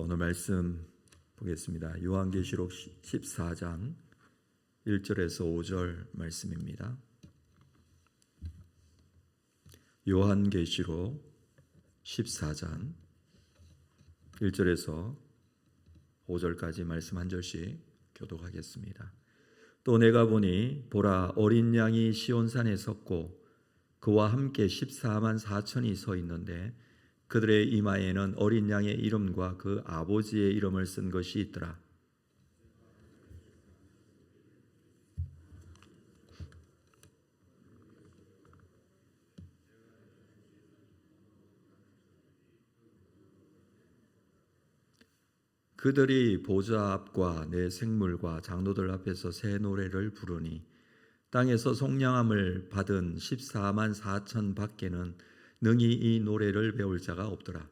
자, 오늘 말씀 보겠습니다. 요한계시록 14장 1절에서 5절 말씀입니다. 요한계시록 14장 1절에서 5절까지 말씀 한 절씩 교독하겠습니다. 또 내가 보니 보라 어린 양이 시온산에 섰고 그와 함께 14만 4천이 서 있는데 그들의 이마에는 어린 양의 이름과 그 아버지의 이름을 쓴 것이 있더라. 그들이 보좌 앞과 내 생물과 장로들 앞에서 새 노래를 부르니 땅에서 속량함을 받은 14만 4천 밖에는 능히 이 노래를 배울 자가 없더라.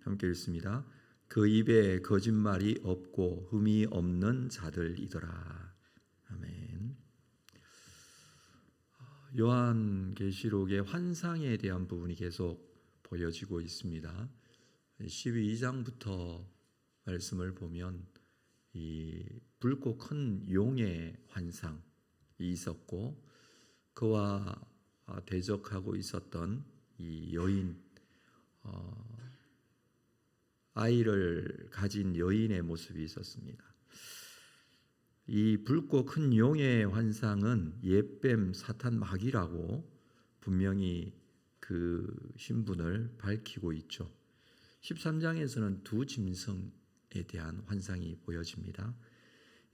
함께 읽습니다. 그 입에 거짓말이 없고 흠이 없는 자들이더라. 아멘. 요한계시록의 환상에 대한 부분이 계속 보여지고 있습니다. 12장부터 말씀을 보면 이 붉고 큰 용의 환상이 있었고 그와 대적하고 있었던 이 여인 어, 아이를 가진 여인의 모습이 있었습니다. 이 붉고 큰 용의 환상은 옛뱀 사탄 마귀라고 분명히 그 신분을 밝히고 있죠. 13장에서는 두 짐승에 대한 환상이 보여집니다.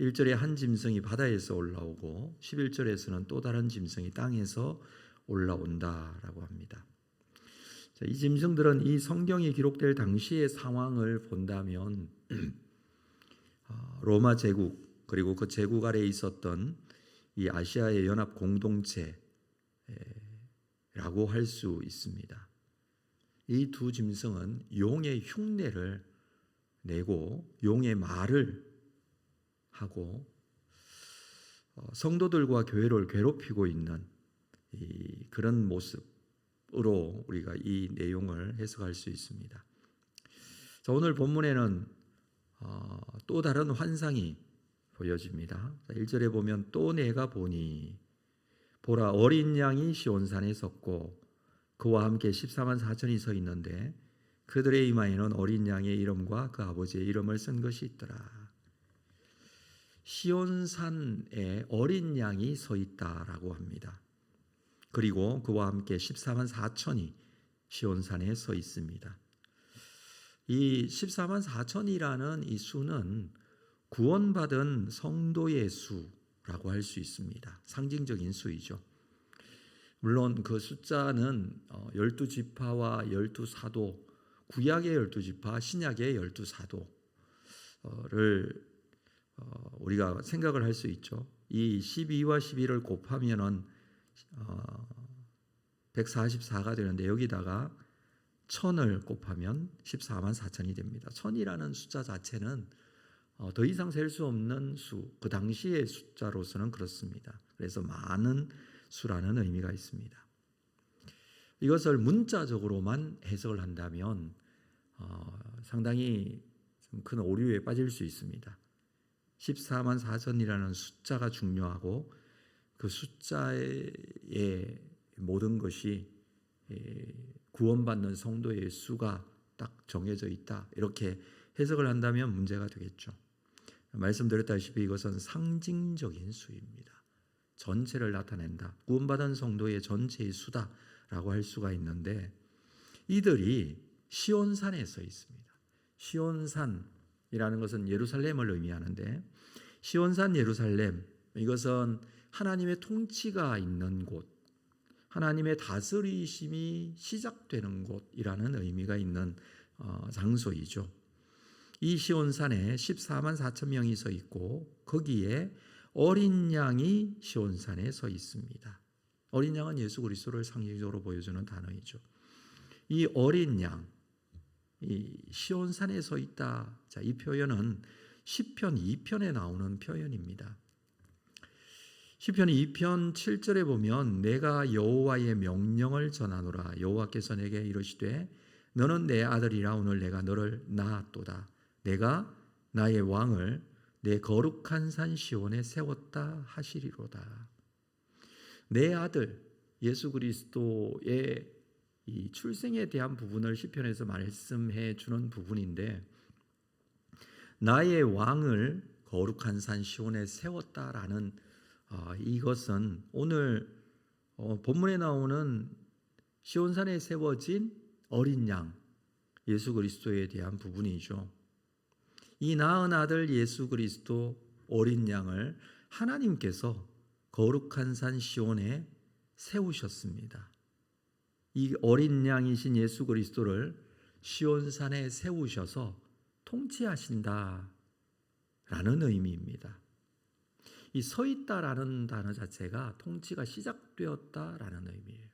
1절에 한 짐승이 바다에서 올라오고 11절에서는 또 다른 짐승이 땅에서 올라온다라고 합니다. 자, 이 짐승들은 이 성경이 기록될 당시의 상황을 본다면 어, 로마 제국 그리고 그 제국 아래에 있었던 이 아시아의 연합 공동체라고 할 수 있습니다. 이 두 짐승은 용의 흉내를 내고 용의 말을 하고 어, 성도들과 교회를 괴롭히고 있는 그런 모습 으로 우리가 이 내용을 해석할 수 있습니다. 자, 오늘 본문에는 어, 또 다른 환상이 보여집니다. 1절에 보면 또 내가 보니 보라 어린 양이 시온산에 섰고 그와 함께 14만 4천이 서 있는데 그들의 이마에는 어린 양의 이름과 그 아버지의 이름을 쓴 것이 있더라. 시온산에 어린 양이 서 있다라고 합니다. 그리고 그와 함께 14만 4천이 시온산에 서 있습니다. 이 14만 4천이라는 이 수는 구원받은 성도의 수라고 할 수 있습니다. 상징적인 수이죠. 물론 그 숫자는 12지파와 어, 12사도, 구약의 12지파, 신약의 12사도를 어, 우리가 생각을 할 수 있죠. 이 12와 11을 곱하면은 144가 어, 되는데 여기다가 천을 곱하면 14만 4천이 됩니다. 천이라는 숫자 자체는 어, 더 이상 셀 수 없는 수, 그 당시의 숫자로서는 그렇습니다. 그래서 많은 수라는 의미가 있습니다. 이것을 문자적으로만 해석을 한다면 어, 상당히 큰 오류에 빠질 수 있습니다. 14만 4천이라는 숫자가 중요하고 그 숫자의 모든 것이 구원받는 성도의 수가 딱 정해져 있다. 이렇게 해석을 한다면 문제가 되겠죠. 말씀드렸다시피 이것은 상징적인 수입니다. 전체를 나타낸다. 구원받은 성도의 전체의 수다라고 할 수가 있는데 이들이 시온산에 서 있습니다. 시온산이라는 것은 예루살렘을 의미하는데 시온산 예루살렘 이것은 하나님의 통치가 있는 곳, 하나님의 다스리심이 시작되는 곳이라는 의미가 있는 어, 장소이죠. 이 시온산에 14만 4천 명이 서 있고 거기에 어린 양이 시온산에 서 있습니다. 어린 양은 예수 그리스도를 상징적으로 보여주는 단어이죠. 이 어린 양, 이 시온산에 서 있다. 자, 이 표현은 시편 2편에 나오는 표현입니다. 시편 2편 7절에 보면 내가 여호와의 명령을 전하노라 여호와께서 내게 이르시되 너는 내 아들이라 오늘 내가 너를 낳았도다 내가 나의 왕을 내 거룩한 산 시온에 세웠다 하시리로다 내 아들 예수 그리스도의 이 출생에 대한 부분을 시편에서 말씀해 주는 부분인데 나의 왕을 거룩한 산 시온에 세웠다라는 어, 이것은 오늘 어, 본문에 나오는 시온산에 세워진 어린 양 예수 그리스도에 대한 부분이죠. 이 낳은 아들 예수 그리스도 어린 양을 하나님께서 거룩한 산 시온에 세우셨습니다. 이 어린 양이신 예수 그리스도를 시온산에 세우셔서 통치하신다 라는 의미입니다. 이 서 있다라는 단어 자체가 통치가 시작되었다라는 의미예요.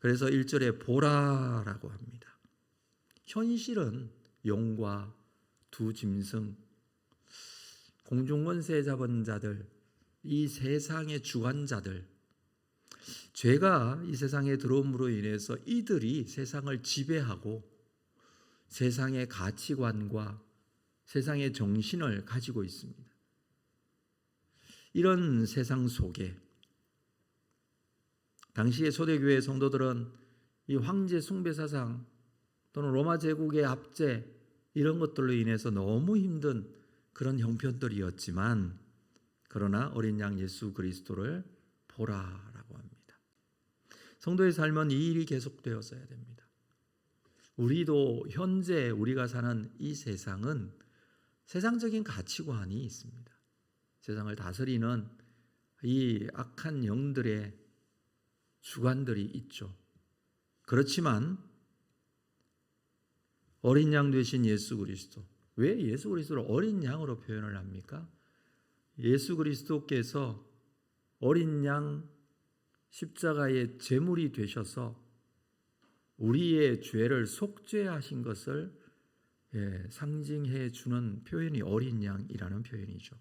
그래서 1절에 보라라고 합니다. 현실은 용과 두 짐승, 공중권세 잡은 자들, 이 세상의 주관자들, 죄가 이 세상에 들어옴으로 인해서 이들이 세상을 지배하고 세상의 가치관과 세상의 정신을 가지고 있습니다. 이런 세상 속에 당시의 초대교회 성도들은 이 황제 숭배 사상 또는 로마 제국의 압제 이런 것들로 인해서 너무 힘든 그런 형편들이었지만 그러나 어린 양 예수 그리스도를 보라라고 합니다. 성도의 삶은 이 일이 계속되었어야 됩니다. 우리도 현재 우리가 사는 이 세상은 세상적인 가치관이 있습니다. 세상을 다스리는 이 악한 영들의 주관들이 있죠. 그렇지만 어린 양 되신 예수 그리스도 왜 예수 그리스도를 어린 양으로 표현을 합니까? 예수 그리스도께서 어린 양 십자가의 제물이 되셔서 우리의 죄를 속죄하신 것을 예, 상징해 주는 표현이 어린 양이라는 표현이죠.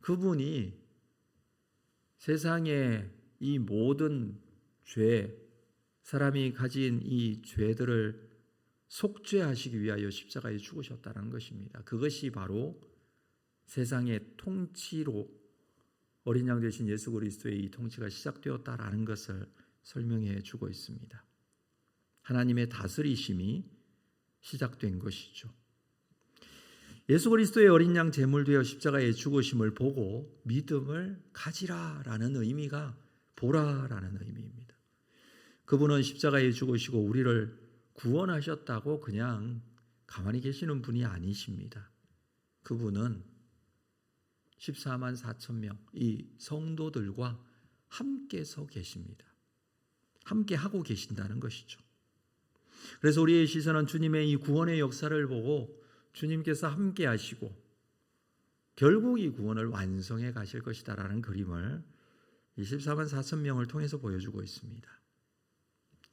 그분이 세상의 이 모든 죄, 사람이 가진 이 죄들을 속죄하시기 위하여 십자가에 죽으셨다는 것입니다. 그것이 바로 세상의 통치로 어린 양 되신 예수 그리스도의 이 통치가 시작되었다라는 것을 설명해 주고 있습니다. 하나님의 다스리심이 시작된 것이죠. 예수 그리스도의 어린 양 제물 되어 십자가에 죽으심을 보고 믿음을 가지라라는 의미가 보라라는 의미입니다. 그분은 십자가에 죽으시고 우리를 구원하셨다고 그냥 가만히 계시는 분이 아니십니다. 그분은 14만 4천 명 이 성도들과 함께 서 계십니다. 함께 하고 계신다는 것이죠. 그래서 우리의 시선은 주님의 이 구원의 역사를 보고 주님께서 함께 하시고 결국 이 구원을 완성해 가실 것이다라는 그림을 24만 4천 명을 통해서 보여주고 있습니다.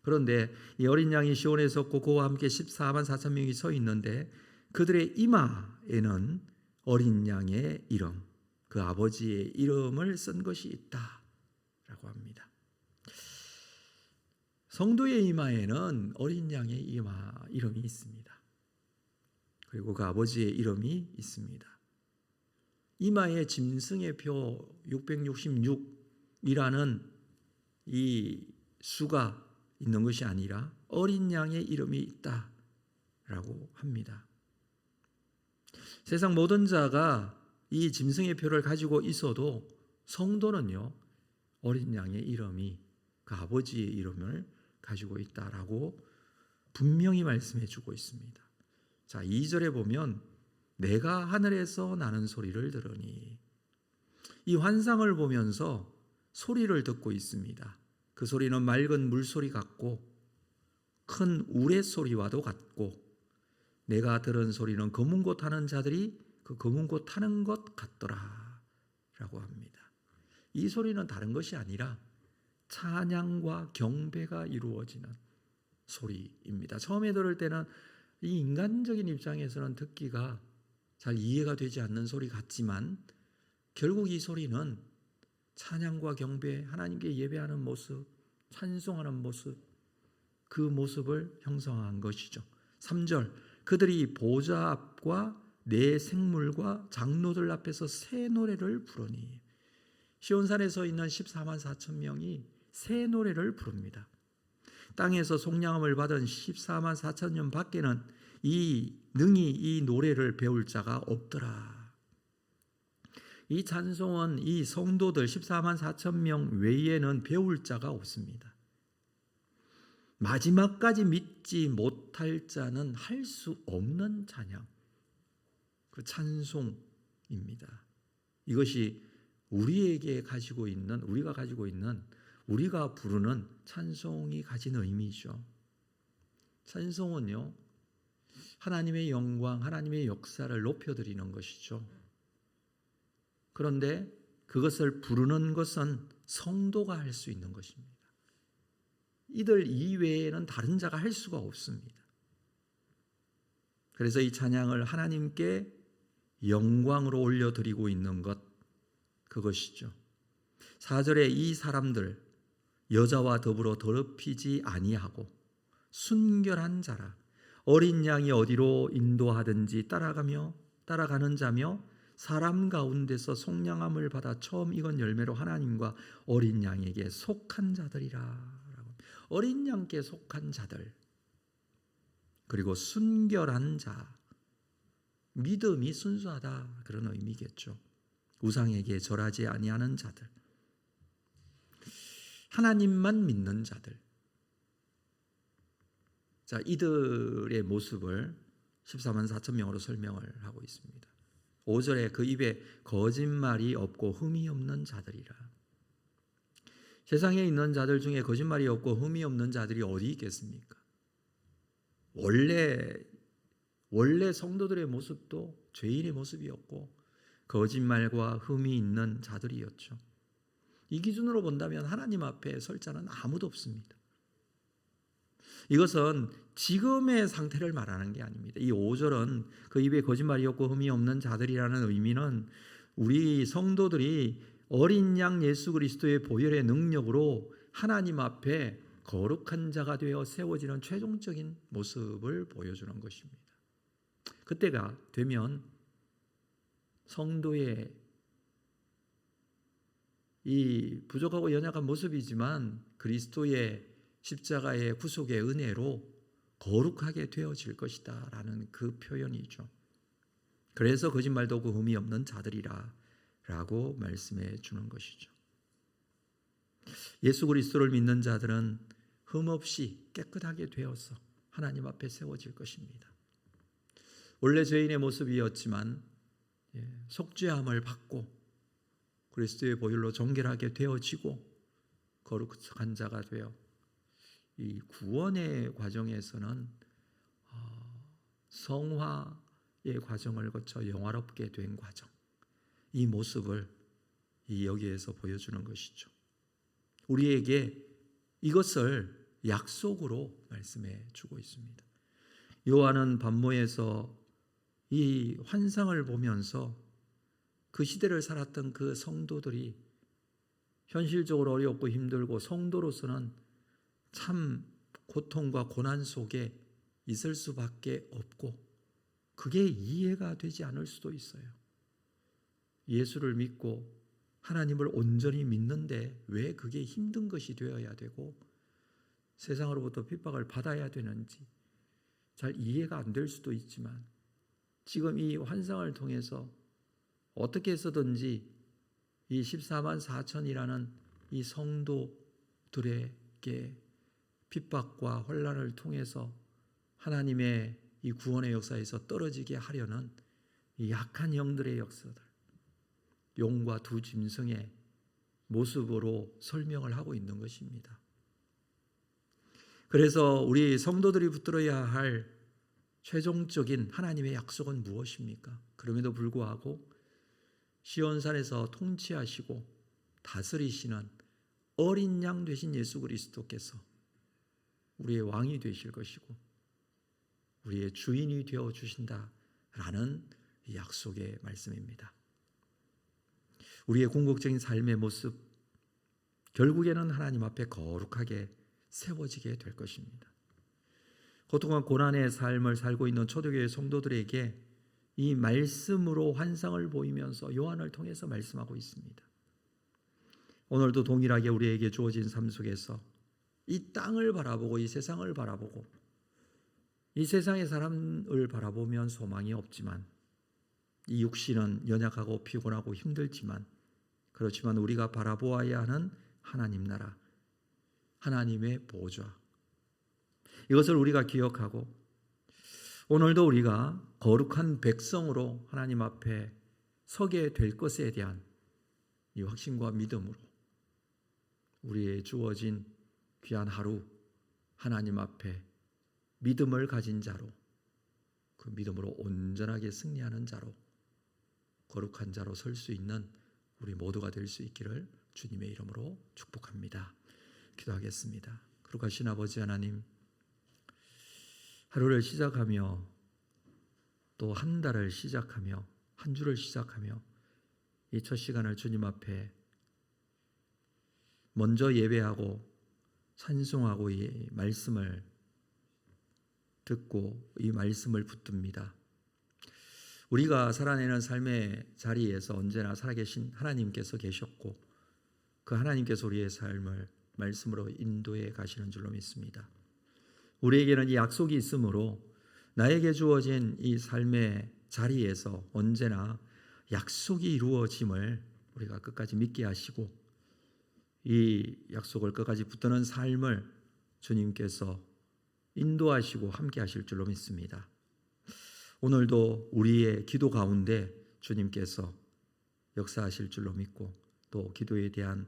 그런데 이 어린 양이 시온에 섰고 그와 함께 14만 4천 명이 서 있는데 그들의 이마에는 어린 양의 이름, 그 아버지의 이름을 쓴 것이 있다라고 합니다. 성도의 이마에는 어린 양의 이마 이름이 있습니다. 그리고 그 아버지의 이름이 있습니다. 이마에 짐승의 표 666이라는 이 수가 있는 것이 아니라 어린 양의 이름이 있다라고 합니다. 세상 모든 자가 이 짐승의 표를 가지고 있어도 성도는요 어린 양의 이름이 그 아버지의 이름을 가지고 있다라고 분명히 말씀해 주고 있습니다. 자, 2절에 보면 내가 하늘에서 나는 소리를 들으니 이 환상을 보면서 소리를 듣고 있습니다. 그 소리는 맑은 물소리 같고 큰 우레 소리와도 같고 내가 들은 소리는 검은 곳 타는 자들이 그 검은 곳 타는 것 같더라 라고 합니다. 이 소리는 다른 것이 아니라 찬양과 경배가 이루어지는 소리입니다. 처음에 들을 때는 이 인간적인 입장에서는 듣기가 잘 이해가 되지 않는 소리 같지만 결국 이 소리는 찬양과 경배, 하나님께 예배하는 모습, 찬송하는 모습, 그 모습을 형성한 것이죠. 3절 그들이 보좌 앞과 내 생물과 장로들 앞에서 새 노래를 부르니 시온산에 서 있는 14만 4천 명이 새 노래를 부릅니다. 땅에서 속량함을 받은 14만 4천 년 밖에는 이 능히 이 노래를 배울 자가 없더라. 이 찬송은 이 성도들 14만 4천 명 외에는 배울 자가 없습니다. 마지막까지 믿지 못할 자는 할 수 없는 찬양, 그 찬송입니다. 이것이 우리에게 가지고 있는, 우리가 가지고 있는, 우리가 부르는 찬송이 가진 의미죠. 찬송은요, 하나님의 영광, 하나님의 역사를 높여드리는 것이죠. 그런데 그것을 부르는 것은 성도가 할 수 있는 것입니다. 이들 이외에는 다른 자가 할 수가 없습니다. 그래서 이 찬양을 하나님께 영광으로 올려드리고 있는 것, 그것이죠. 4절에 이 사람들, 여자와 더불어 더럽히지 아니하고 순결한 자라 어린 양이 어디로 인도하든지 따라가며 따라가는 자며 사람 가운데서 속량함을 받아 처음 익은 열매로 하나님과 어린 양에게 속한 자들이라. 어린 양께 속한 자들 그리고 순결한 자 믿음이 순수하다 그런 의미겠죠. 우상에게 절하지 아니하는 자들 하나님만 믿는 자들 자 이들의 모습을 14만 4천 명으로 설명을 하고 있습니다. 5절에 그 입에 거짓말이 없고 흠이 없는 자들이라. 세상에 있는 자들 중에 거짓말이 없고 흠이 없는 자들이 어디 있겠습니까? 원래 원래 성도들의 모습도 죄인의 모습이었고 거짓말과 흠이 있는 자들이었죠. 이 기준으로 본다면 하나님 앞에 설 자는 아무도 없습니다. 이것은 지금의 상태를 말하는 게 아닙니다. 이 5절은 그 입에 거짓말이 없고 흠이 없는 자들이라는 의미는 우리 성도들이 어린 양 예수 그리스도의 보혈의 능력으로 하나님 앞에 거룩한 자가 되어 세워지는 최종적인 모습을 보여주는 것입니다. 그때가 되면 성도의 이 부족하고 연약한 모습이지만 그리스도의 십자가의 구속의 은혜로 거룩하게 되어질 것이다 라는 그 표현이죠. 그래서 거짓말도 없고 흠이 없는 자들이라 라고 말씀해 주는 것이죠. 예수 그리스도를 믿는 자들은 흠 없이 깨끗하게 되어서 하나님 앞에 세워질 것입니다. 원래 죄인의 모습이었지만 예, 속죄함을 받고 그리스도의 보혈로 정결하게 되어지고 거룩한 자가 되어 이 구원의 과정에서는 어, 성화의 과정을 거쳐 영화롭게 된 과정 이 모습을 이 여기에서 보여주는 것이죠. 우리에게 이것을 약속으로 말씀해 주고 있습니다. 요한은 반모에서 이 환상을 보면서 그 시대를 살았던 그 성도들이 현실적으로 어렵고 힘들고 성도로서는 참 고통과 고난 속에 있을 수밖에 없고 그게 이해가 되지 않을 수도 있어요. 예수를 믿고 하나님을 온전히 믿는데 왜 그게 힘든 것이 되어야 되고 세상으로부터 핍박을 받아야 되는지 잘 이해가 안 될 수도 있지만 지금 이 환상을 통해서 어떻게 해서든지 이 14만 4천이라는 이 성도들에게 핍박과 혼란을 통해서 하나님의 이 구원의 역사에서 떨어지게 하려는 이 약한 영들의 역사들 용과 두 짐승의 모습으로 설명을 하고 있는 것입니다. 그래서 우리 성도들이 붙들어야 할 최종적인 하나님의 약속은 무엇입니까? 그럼에도 불구하고 시온산에서 통치하시고 다스리시는 어린 양 되신 예수 그리스도께서 우리의 왕이 되실 것이고 우리의 주인이 되어 주신다라는 이 약속의 말씀입니다. 우리의 궁극적인 삶의 모습 결국에는 하나님 앞에 거룩하게 세워지게 될 것입니다. 고통과 고난의 삶을 살고 있는 초대교회 성도들에게 이 말씀으로 환상을 보이면서 요한을 통해서 말씀하고 있습니다. 오늘도 동일하게 우리에게 주어진 삶 속에서 이 땅을 바라보고 이 세상을 바라보고 이 세상의 사람을 바라보면 소망이 없지만 이 육신은 연약하고 피곤하고 힘들지만 그렇지만 우리가 바라보아야 하는 하나님 나라 하나님의 보좌. 이것을 우리가 기억하고 오늘도 우리가 거룩한 백성으로 하나님 앞에 서게 될 것에 대한 이 확신과 믿음으로 우리의 주어진 귀한 하루 하나님 앞에 믿음을 가진 자로 그 믿음으로 온전하게 승리하는 자로 거룩한 자로 설 수 있는 우리 모두가 될 수 있기를 주님의 이름으로 축복합니다. 기도하겠습니다. 거룩하신 아버지 하나님 하루를 시작하며 또 한 달을 시작하며 한 주를 시작하며 이 첫 시간을 주님 앞에 먼저 예배하고 찬송하고 이 말씀을 듣고 이 말씀을 붙듭니다. 우리가 살아내는 삶의 자리에서 언제나 살아계신 하나님께서 계셨고 그 하나님께서 우리의 삶을 말씀으로 인도해 가시는 줄로 믿습니다. 우리에게는 이 약속이 있으므로 나에게 주어진 이 삶의 자리에서 언제나 약속이 이루어짐을 우리가 끝까지 믿게 하시고 이 약속을 끝까지 붙드는 삶을 주님께서 인도하시고 함께 하실 줄로 믿습니다. 오늘도 우리의 기도 가운데 주님께서 역사하실 줄로 믿고 또 기도에 대한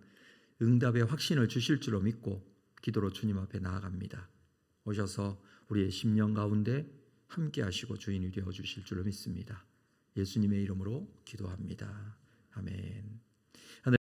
응답의 확신을 주실 줄로 믿고 기도로 주님 앞에 나아갑니다. 오셔서 우리의 심령 가운데 함께 하시고 주인이 되어 주실 줄로 믿습니다. 예수님의 이름으로 기도합니다. 아멘.